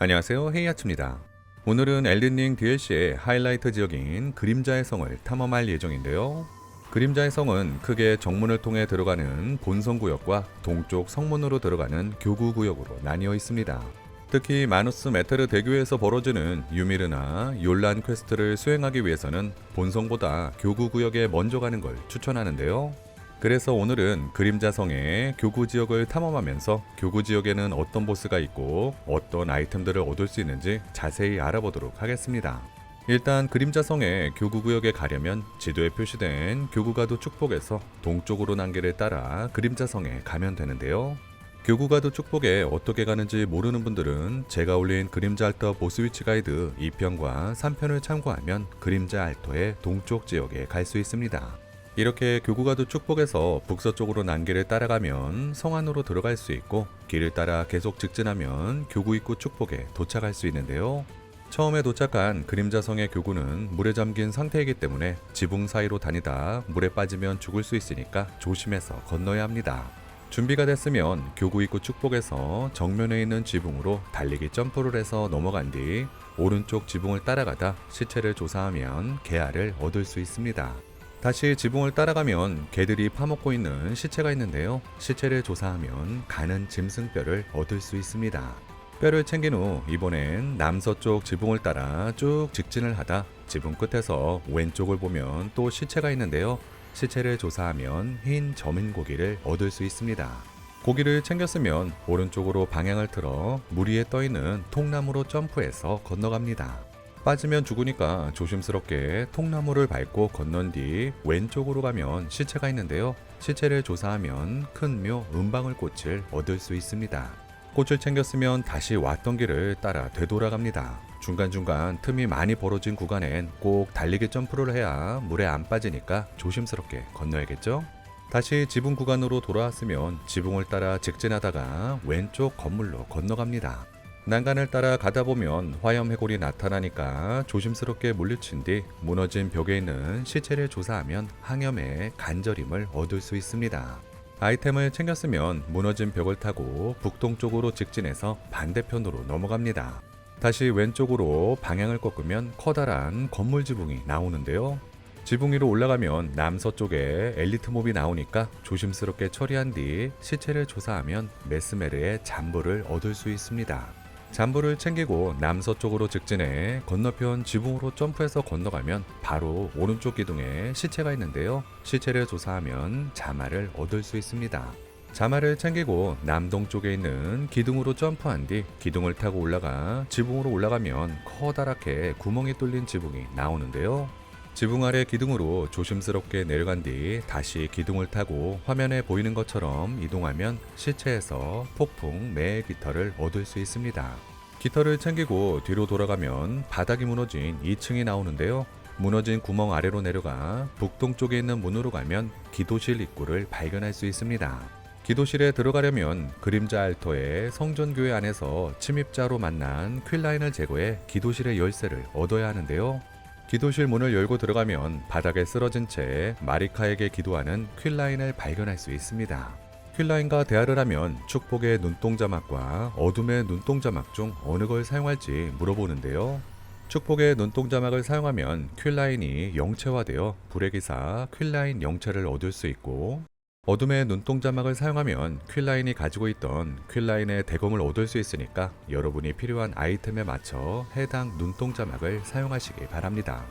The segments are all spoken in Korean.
안녕하세요 헤이아츠입니다. 오늘은 엘든링 DLC의 하이라이트 지역인 그림자의 성을 탐험할 예정인데요. 그림자의 성은 크게 정문을 통해 들어가는 본성 구역과 동쪽 성문으로 들어가는 교구 구역으로 나뉘어 있습니다. 특히 마누스 메테르 대교에서 벌어지는 유미르나 욜란 퀘스트를 수행하기 위해서는 본성보다 교구 구역에 먼저 가는 걸 추천하는데요. 그래서 오늘은 그림자성의 교구 지역을 탐험하면서 교구 지역에는 어떤 보스가 있고 어떤 아이템들을 얻을 수 있는지 자세히 알아보도록 하겠습니다. 일단 그림자성의 교구 구역에 가려면 지도에 표시된 교구가도 축복에서 동쪽으로 난 길을 따라 그림자성에 가면 되는데요. 교구가도 축복에 어떻게 가는지 모르는 분들은 제가 올린 그림자 알터 보스 위치 가이드 2편과 3편을 참고하면 그림자 알터의 동쪽 지역에 갈 수 있습니다. 이렇게 교구가도 축복에서 북서쪽으로 난 길을 따라가면 성 안으로 들어갈 수 있고 길을 따라 계속 직진하면 교구 입구 축복에 도착할 수 있는데요. 처음에 도착한 그림자성의 교구는 물에 잠긴 상태이기 때문에 지붕 사이로 다니다 물에 빠지면 죽을 수 있으니까 조심해서 건너야 합니다. 준비가 됐으면 교구 입구 축복에서 정면에 있는 지붕으로 달리기 점프를 해서 넘어간 뒤 오른쪽 지붕을 따라가다 시체를 조사하면 개알을 얻을 수 있습니다. 다시 지붕을 따라가면 개들이 파먹고 있는 시체가 있는데요. 시체를 조사하면 가는 짐승뼈를 얻을 수 있습니다. 뼈를 챙긴 후 이번엔 남서쪽 지붕을 따라 쭉 직진을 하다 지붕 끝에서 왼쪽을 보면 또 시체가 있는데요. 시체를 조사하면 흰 점인 고기를 얻을 수 있습니다. 고기를 챙겼으면 오른쪽으로 방향을 틀어 물 위에 떠 있는 통나무로 점프해서 건너갑니다. 빠지면 죽으니까 조심스럽게 통나무를 밟고 건넌 뒤 왼쪽으로 가면 시체가 있는데요. 시체를 조사하면 큰 묘 은방울 꽃을 얻을 수 있습니다. 꽃을 챙겼으면 다시 왔던 길을 따라 되돌아갑니다. 중간중간 틈이 많이 벌어진 구간엔 꼭 달리기 점프를 해야 물에 안 빠지니까 조심스럽게 건너야겠죠? 다시 지붕 구간으로 돌아왔으면 지붕을 따라 직진하다가 왼쪽 건물로 건너갑니다. 난간을 따라 가다 보면 화염 해골이 나타나니까 조심스럽게 물리친 뒤 무너진 벽에 있는 시체를 조사하면 항염의 간절임을 얻을 수 있습니다. 아이템을 챙겼으면 무너진 벽을 타고 북동쪽으로 직진해서 반대편으로 넘어갑니다. 다시 왼쪽으로 방향을 꺾으면 커다란 건물 지붕이 나오는데요. 지붕 위로 올라가면 남서쪽에 엘리트 몹이 나오니까 조심스럽게 처리한 뒤 시체를 조사하면 메스메르의 잠부를 얻을 수 있습니다. 잠부를 챙기고 남서쪽으로 직진해 건너편 지붕으로 점프해서 건너가면 바로 오른쪽 기둥에 시체가 있는데요. 시체를 조사하면 자마를 얻을 수 있습니다. 자마를 챙기고 남동쪽에 있는 기둥으로 점프한 뒤 기둥을 타고 올라가 지붕으로 올라가면 커다랗게 구멍이 뚫린 지붕이 나오는데요. 지붕 아래 기둥으로 조심스럽게 내려간 뒤 다시 기둥을 타고 화면에 보이는 것처럼 이동하면 시체에서 폭풍 매 깃털을 얻을 수 있습니다. 깃털을 챙기고 뒤로 돌아가면 바닥이 무너진 2층이 나오는데요. 무너진 구멍 아래로 내려가 북동쪽에 있는 문으로 가면 기도실 입구를 발견할 수 있습니다. 기도실에 들어가려면 그림자 알터의 성전교회 안에서 침입자로 만난 퀼라인을 제거해 기도실의 열쇠를 얻어야 하는데요. 기도실 문을 열고 들어가면 바닥에 쓰러진 채 마리카에게 기도하는 퀼라인을 발견할 수 있습니다. 퀼라인과 대화를 하면 축복의 눈동자막과 어둠의 눈동자막 중 어느 걸 사용할지 물어보는데요. 축복의 눈동자막을 사용하면 퀼라인이 영체화되어 불의 기사 퀼라인 영체를 얻을 수 있고 어둠의 눈동자막을 사용하면 퀼라인이 가지고 있던 퀼라인의 대검을 얻을 수 있으니까 여러분이 필요한 아이템에 맞춰 해당 눈동자막을 사용하시기 바랍니다.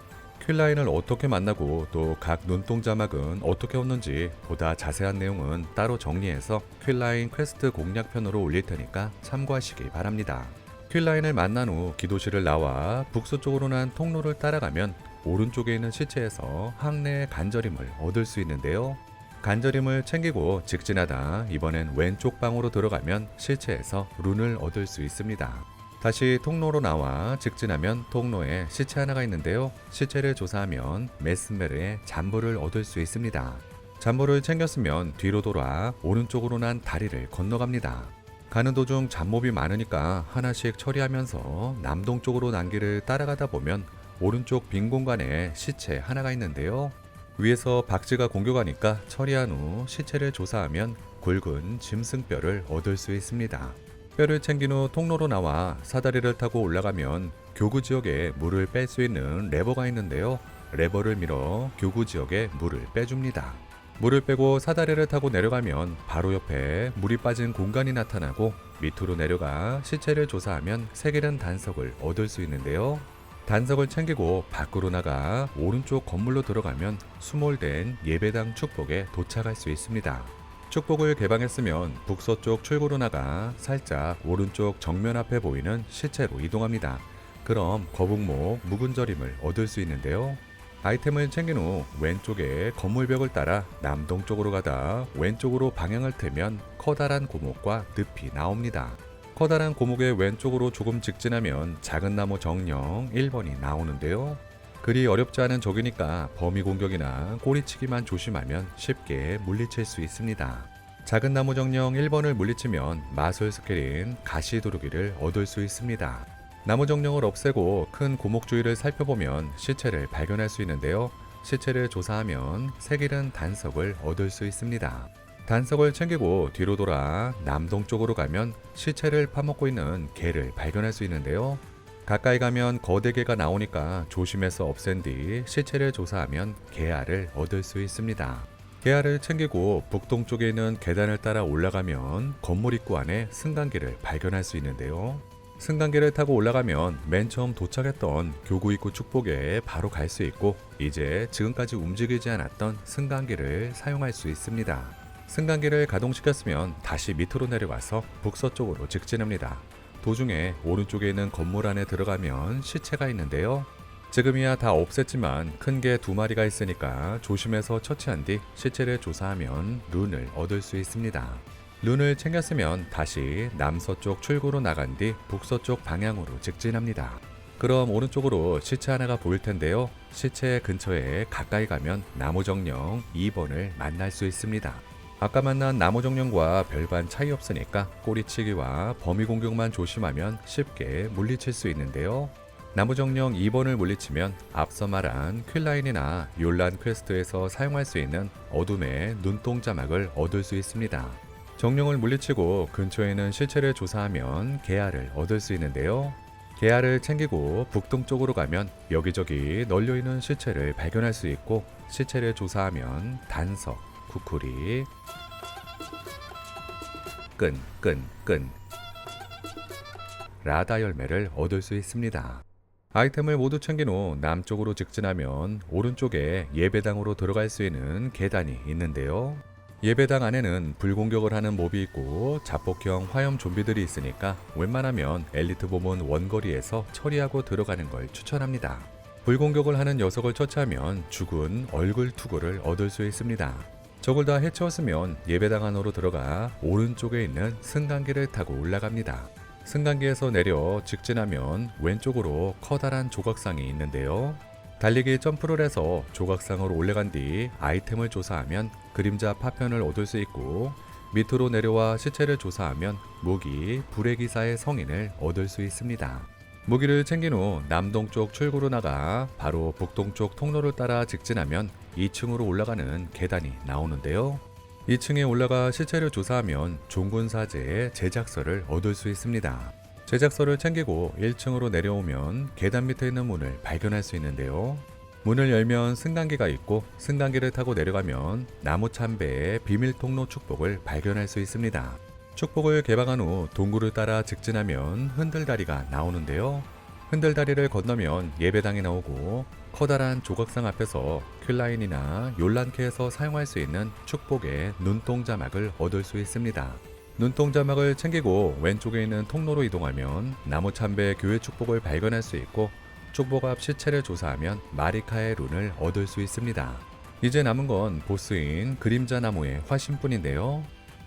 퀼라인을 어떻게 만나고 또 각 눈동자막은 어떻게 얻는지 보다 자세한 내용은 따로 정리해서 퀼라인 퀘스트 공략편으로 올릴 테니까 참고하시기 바랍니다. 퀼라인을 만난 후 기도실을 나와 북서쪽으로 난 통로를 따라가면 오른쪽에 있는 시체에서 항내의 간절임을 얻을 수 있는데요. 간절임을 챙기고 직진하다 이번엔 왼쪽 방으로 들어가면 시체에서 룬을 얻을 수 있습니다. 다시 통로로 나와 직진하면 통로에 시체 하나가 있는데요. 시체를 조사하면 메스메르의 잠부를 얻을 수 있습니다. 잠부를 챙겼으면 뒤로 돌아 오른쪽으로 난 다리를 건너갑니다. 가는 도중 잡몹이 많으니까 하나씩 처리하면서 남동쪽으로 난 길을 따라가다 보면 오른쪽 빈 공간에 시체 하나가 있는데요. 위에서 박쥐가 공격하니까 처리한 후 시체를 조사하면 굵은 짐승뼈를 얻을 수 있습니다. 뼈를 챙긴 후 통로로 나와 사다리를 타고 올라가면 교구 지역에 물을 뺄 수 있는 레버가 있는데요. 레버를 밀어 교구 지역에 물을 빼줍니다. 물을 빼고 사다리를 타고 내려가면 바로 옆에 물이 빠진 공간이 나타나고 밑으로 내려가 시체를 조사하면 색이른 단석을 얻을 수 있는데요. 단석을 챙기고 밖으로 나가 오른쪽 건물로 들어가면 수몰된 예배당 축복에 도착할 수 있습니다. 축복을 개방했으면 북서쪽 출구로 나가 살짝 오른쪽 정면 앞에 보이는 시체로 이동합니다. 그럼 거북목 묵은 절임을 얻을 수 있는데요. 아이템을 챙긴 후 왼쪽에 건물벽을 따라 남동쪽으로 가다 왼쪽으로 방향을 틀면 커다란 고목과 늪이 나옵니다. 커다란 고목의 왼쪽으로 조금 직진하면 작은 나무 정령 1번이 나오는데요. 그리 어렵지 않은 적이니까 범위 공격이나 꼬리치기만 조심하면 쉽게 물리칠 수 있습니다. 작은 나무 정령 1번을 물리치면 마술 스킬인 가시도르기를 얻을 수 있습니다. 나무 정령을 없애고 큰 고목 주위를 살펴보면 시체를 발견할 수 있는데요. 시체를 조사하면 색이른 단석을 얻을 수 있습니다. 단석을 챙기고 뒤로 돌아 남동쪽으로 가면 시체를 파먹고 있는 개를 발견할 수 있는데요. 가까이 가면 거대 개가 나오니까 조심해서 없앤 뒤 시체를 조사하면 개알을 얻을 수 있습니다. 개알을 챙기고 북동쪽에 있는 계단을 따라 올라가면 건물 입구 안에 승강기를 발견할 수 있는데요. 승강기를 타고 올라가면 맨 처음 도착했던 교구 입구 축복에 바로 갈 수 있고 이제 지금까지 움직이지 않았던 승강기를 사용할 수 있습니다. 승강기를 가동시켰으면 다시 밑으로 내려가서 북서쪽으로 직진합니다. 도중에 오른쪽에 있는 건물 안에 들어가면 시체가 있는데요. 지금이야 다 없앴지만 큰개두 마리가 있으니까 조심해서 처치한 뒤 시체를 조사하면 룬을 얻을 수 있습니다. 룬을 챙겼으면 다시 남서쪽 출구로 나간 뒤 북서쪽 방향으로 직진합니다. 그럼 오른쪽으로 시체 하나가 보일 텐데요. 시체 근처에 가까이 가면 나무 정령 2번을 만날 수 있습니다. 아까 만난 나무정령과 별반 차이 없으니까 꼬리치기와 범위 공격만 조심하면 쉽게 물리칠 수 있는데요. 나무정령 2번을 물리치면 앞서 말한 퀼라인이나 욜란 퀘스트에서 사용할 수 있는 어둠의 눈동자막을 얻을 수 있습니다. 정령을 물리치고 근처에 있는 실체를 조사하면 개알을 얻을 수 있는데요. 개알을 챙기고 북동쪽으로 가면 여기저기 널려있는 시체를 발견할 수 있고 시체를 조사하면 단석, 쿠쿠리, 끈, 끈, 끈 라다 열매를 얻을 수 있습니다. 아이템을 모두 챙긴 후 남쪽으로 직진하면 오른쪽에 예배당으로 들어갈 수 있는 계단이 있는데요. 예배당 안에는 불공격을 하는 몹이 있고 자폭형 화염 좀비들이 있으니까 웬만하면 엘리트 보문 원거리에서 처리하고 들어가는 걸 추천합니다. 불공격을 하는 녀석을 처치하면 죽은 얼굴 투구를 얻을 수 있습니다. 적을 다 해치웠으면 예배당 안으로 들어가 오른쪽에 있는 승강기를 타고 올라갑니다. 승강기에서 내려 직진하면 왼쪽으로 커다란 조각상이 있는데요. 달리기 점프를 해서 조각상으로 올라간 뒤 아이템을 조사하면 그림자 파편을 얻을 수 있고 밑으로 내려와 시체를 조사하면 무기 불의 기사의 성인을 얻을 수 있습니다. 무기를 챙긴 후 남동쪽 출구로 나가 바로 북동쪽 통로를 따라 직진하면 2층으로 올라가는 계단이 나오는데요. 2층에 올라가 시체를 조사하면 종군사제의 제작서를 얻을 수 있습니다. 제작서를 챙기고 1층으로 내려오면 계단 밑에 있는 문을 발견할 수 있는데요. 문을 열면 승강기가 있고 승강기를 타고 내려가면 나무 참배의 비밀 통로 축복을 발견할 수 있습니다. 축복을 개방한 후 동굴을 따라 직진하면 흔들다리가 나오는데요. 흔들다리를 건너면 예배당이 나오고 커다란 조각상 앞에서 퀼라인이나 욜란케에서 사용할 수 있는 축복의 눈동자막을 얻을 수 있습니다. 눈동자막을 챙기고 왼쪽에 있는 통로로 이동하면 나무 참배 교회 축복을 발견할 수 있고 축복 앞 시체를 조사하면 마리카의 룬을 얻을 수 있습니다. 이제 남은 건 보스인 그림자 나무의 화신뿐인데요.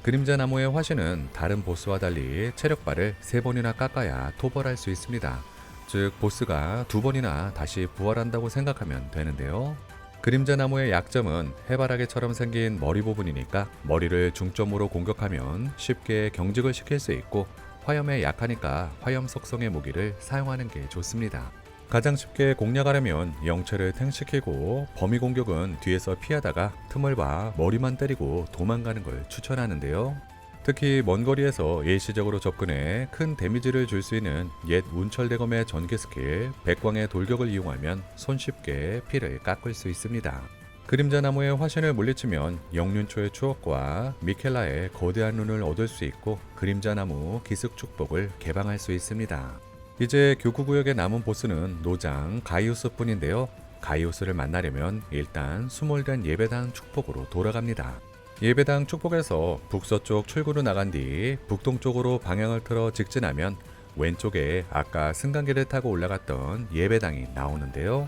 그림자 나무의 화신은 다른 보스와 달리 체력바를 세 번이나 깎아야 토벌할 수 있습니다. 즉 보스가 두 번이나 다시 부활한다고 생각하면 되는데요. 그림자 나무의 약점은 해바라기처럼 생긴 머리 부분이니까 머리를 중점으로 공격하면 쉽게 경직을 시킬 수 있고 화염에 약하니까 화염 속성의 무기를 사용하는 게 좋습니다. 가장 쉽게 공략하려면 영체를 탱시키고 범위 공격은 뒤에서 피하다가 틈을 봐 머리만 때리고 도망가는 걸 추천하는데요. 특히 먼 거리에서 일시적으로 접근해 큰 데미지를 줄 수 있는 옛 운철대검의 전기 스킬 백광의 돌격을 이용하면 손쉽게 피를 깎을 수 있습니다. 그림자 나무의 화신을 물리치면 영륜초의 추억과 미켈라의 거대한 눈을 얻을 수 있고 그림자 나무 기습 축복을 개방할 수 있습니다. 이제 교구구역에 남은 보스는 노장 가이우스뿐인데요. 가이우스를 만나려면 일단 수몰된 예배당 축복으로 돌아갑니다. 예배당 축복에서 북서쪽 출구로 나간 뒤 북동쪽으로 방향을 틀어 직진하면 왼쪽에 아까 승강기를 타고 올라갔던 예배당이 나오는데요.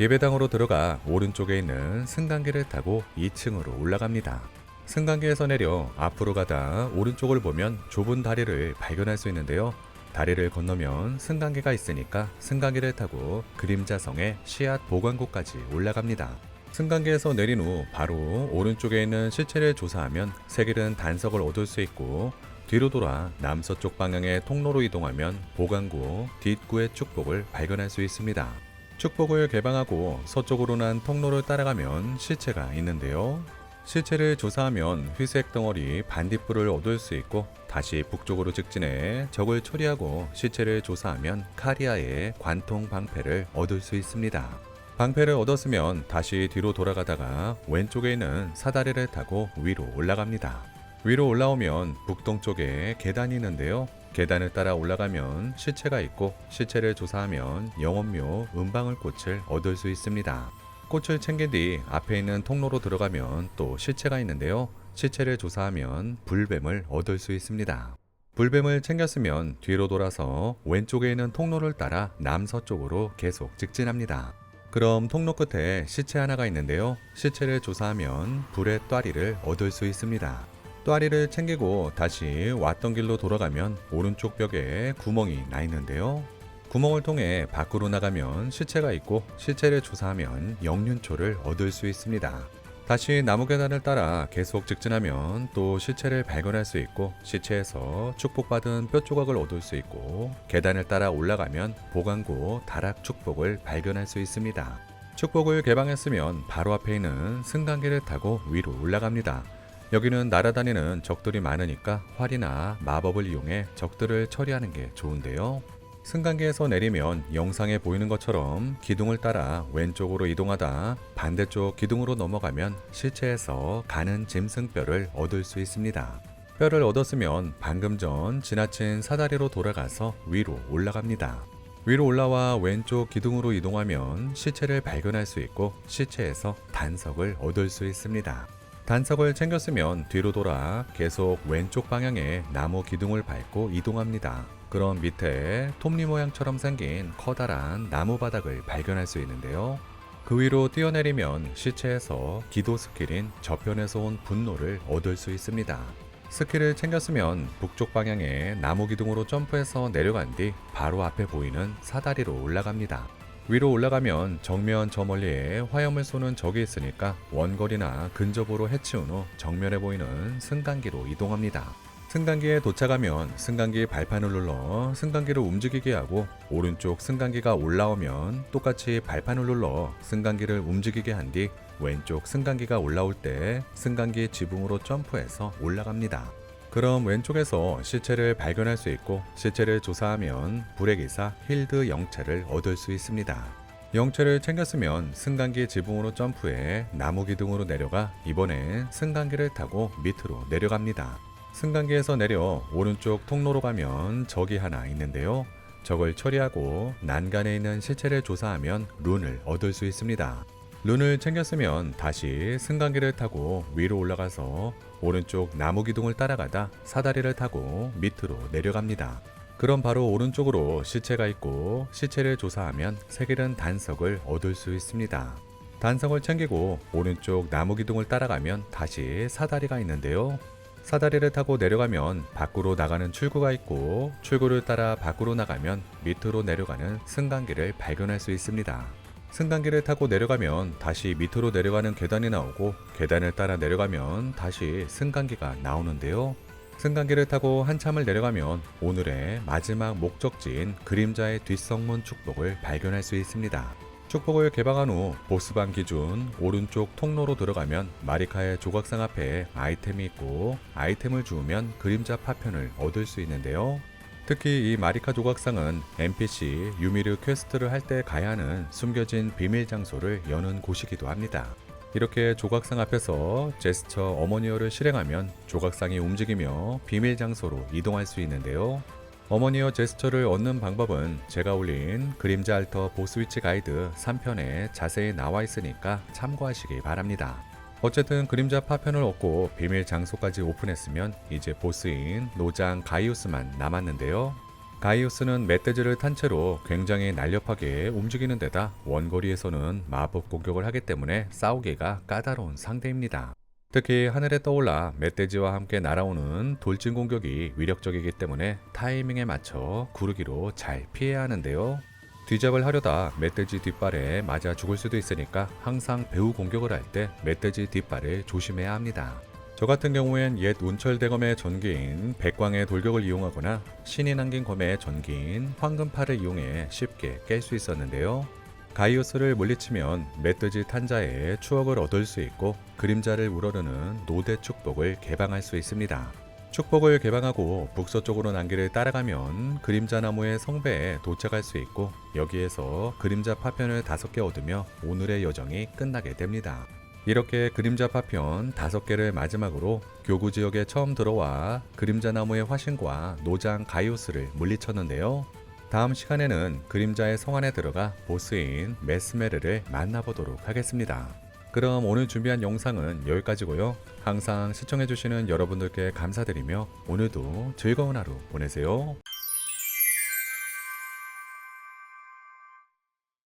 예배당으로 들어가 오른쪽에 있는 승강기를 타고 2층으로 올라갑니다. 승강기에서 내려 앞으로 가다 오른쪽을 보면 좁은 다리를 발견할 수 있는데요. 다리를 건너면 승강기가 있으니까 승강기를 타고 그림자성의 씨앗 보관고까지 올라갑니다. 승강기에서 내린 후 바로 오른쪽에 있는 시체를 조사하면 색일은 단석을 얻을 수 있고 뒤로 돌아 남서쪽 방향의 통로로 이동하면 보관구 뒷구의 축복을 발견할 수 있습니다. 축복을 개방하고 서쪽으로 난 통로를 따라가면 시체가 있는데요. 시체를 조사하면 회색 덩어리 반딧불을 얻을 수 있고 다시 북쪽으로 직진해 적을 처리하고 시체를 조사하면 카리아의 관통 방패를 얻을 수 있습니다. 방패를 얻었으면 다시 뒤로 돌아가다가 왼쪽에 있는 사다리를 타고 위로 올라갑니다. 위로 올라오면 북동쪽에 계단이 있는데요. 계단을 따라 올라가면 시체가 있고 시체를 조사하면 영원묘 은방울 꽃을 얻을 수 있습니다. 꽃을 챙긴 뒤 앞에 있는 통로로 들어가면 또 시체가 있는데요. 시체를 조사하면 불뱀을 얻을 수 있습니다. 불뱀을 챙겼으면 뒤로 돌아서 왼쪽에 있는 통로를 따라 남서쪽으로 계속 직진합니다. 그럼 통로 끝에 시체 하나가 있는데요. 시체를 조사하면 불의 또아리를 얻을 수 있습니다. 또아리를 챙기고 다시 왔던 길로 돌아가면 오른쪽 벽에 구멍이 나 있는데요. 구멍을 통해 밖으로 나가면 시체가 있고 시체를 조사하면 영륜초를 얻을 수 있습니다. 다시 나무 계단을 따라 계속 직진하면 또 시체를 발견할 수 있고 시체에서 축복받은 뼈 조각을 얻을 수 있고 계단을 따라 올라가면 보관고 다락 축복을 발견할 수 있습니다. 축복을 개방했으면 바로 앞에 있는 승강기를 타고 위로 올라갑니다. 여기는 날아다니는 적들이 많으니까 활이나 마법을 이용해 적들을 처리하는 게 좋은데요. 승강기에서 내리면 영상에 보이는 것처럼 기둥을 따라 왼쪽으로 이동하다 반대쪽 기둥으로 넘어가면 시체에서 가는 짐승뼈를 얻을 수 있습니다. 뼈를 얻었으면 방금 전 지나친 사다리로 돌아가서 위로 올라갑니다. 위로 올라와 왼쪽 기둥으로 이동하면 시체를 발견할 수 있고 시체에서 단석을 얻을 수 있습니다. 단석을 챙겼으면 뒤로 돌아 계속 왼쪽 방향에 나무 기둥을 밟고 이동합니다. 그럼 밑에 톱니 모양처럼 생긴 커다란 나무 바닥을 발견할 수 있는데요. 그 위로 뛰어내리면 시체에서 기도 스킬인 저편에서 온 분노를 얻을 수 있습니다. 스킬을 챙겼으면 북쪽 방향에 나무 기둥으로 점프해서 내려간 뒤 바로 앞에 보이는 사다리로 올라갑니다. 위로 올라가면 정면 저 멀리에 화염을 쏘는 적이 있으니까 원거리나 근접으로 해치운 후 정면에 보이는 승강기로 이동합니다. 승강기에 도착하면 승강기 발판을 눌러 승강기를 움직이게 하고 오른쪽 승강기가 올라오면 똑같이 발판을 눌러 승강기를 움직이게 한 뒤 왼쪽 승강기가 올라올 때 승강기 지붕으로 점프해서 올라갑니다. 그럼 왼쪽에서 시체를 발견할 수 있고 시체를 조사하면 불의 기사 힐드 영체를 얻을 수 있습니다. 영체를 챙겼으면 승강기 지붕으로 점프해 나무 기둥으로 내려가 이번엔 승강기를 타고 밑으로 내려갑니다. 승강기에서 내려 오른쪽 통로로 가면 적이 하나 있는데요. 적을 처리하고 난간에 있는 시체를 조사하면 룬을 얻을 수 있습니다. 룬을 챙겼으면 다시 승강기를 타고 위로 올라가서 오른쪽 나무 기둥을 따라가다 사다리를 타고 밑으로 내려갑니다. 그럼 바로 오른쪽으로 시체가 있고 시체를 조사하면 색일은 단석을 얻을 수 있습니다. 단석을 챙기고 오른쪽 나무 기둥을 따라가면 다시 사다리가 있는데요. 사다리를 타고 내려가면 밖으로 나가는 출구가 있고 출구를 따라 밖으로 나가면 밑으로 내려가는 승강기를 발견할 수 있습니다. 승강기를 타고 내려가면 다시 밑으로 내려가는 계단이 나오고 계단을 따라 내려가면 다시 승강기가 나오는데요. 승강기를 타고 한참을 내려가면 오늘의 마지막 목적지인 그림자의 뒷성문 축복을 발견할 수 있습니다. 축복을 개방한 후 보스방 기준 오른쪽 통로로 들어가면 마리카의 조각상 앞에 아이템이 있고 아이템을 주우면 그림자 파편을 얻을 수 있는데요. 특히 이 마리카 조각상은 NPC 유미르 퀘스트를 할 때 가야 하는 숨겨진 비밀 장소를 여는 곳이기도 합니다. 이렇게 조각상 앞에서 제스처 어머니어를 실행하면 조각상이 움직이며 비밀 장소로 이동할 수 있는데요. 어머니어 제스처를 얻는 방법은 제가 올린 그림자 알터 보스위치 가이드 3편에 자세히 나와 있으니까 참고하시기 바랍니다. 어쨌든 그림자 파편을 얻고 비밀 장소까지 오픈했으면 이제 보스인 노장 가이우스만 남았는데요. 가이우스는 멧돼지를 탄 채로 굉장히 날렵하게 움직이는 데다 원거리에서는 마법 공격을 하기 때문에 싸우기가 까다로운 상대입니다. 특히 하늘에 떠올라 멧돼지와 함께 날아오는 돌진 공격이 위력적이기 때문에 타이밍에 맞춰 구르기로 잘 피해야 하는데요. 뒤잡을 하려다 멧돼지 뒷발에 맞아 죽을 수도 있으니까 항상 배우 공격을 할 때 멧돼지 뒷발을 조심해야 합니다. 저 같은 경우엔 옛 운철대검의 전기인 백광의 돌격을 이용하거나 신이 남긴 검의 전기인 황금팔을 이용해 쉽게 깰 수 있었는데요. 가이오스를 물리치면 멧돼지 탄자의 추억을 얻을 수 있고 그림자를 우러르는 노대 축복을 개방할 수 있습니다. 축복을 개방하고 북서쪽으로 난길을 따라가면 그림자 나무의 성배에 도착할 수 있고 여기에서 그림자 파편을 다섯 개 얻으며 오늘의 여정이 끝나게 됩니다. 이렇게 그림자 파편 다섯 개를 마지막으로 교구 지역에 처음 들어와 그림자 나무의 화신과 노장 가이오스를 물리쳤는데요. 다음 시간에는 그림자의 성 안에 들어가 보스인 메스메르를 만나보도록 하겠습니다. 그럼 오늘 준비한 영상은 여기까지고요. 항상 시청해주시는 여러분들께 감사드리며 오늘도 즐거운 하루 보내세요.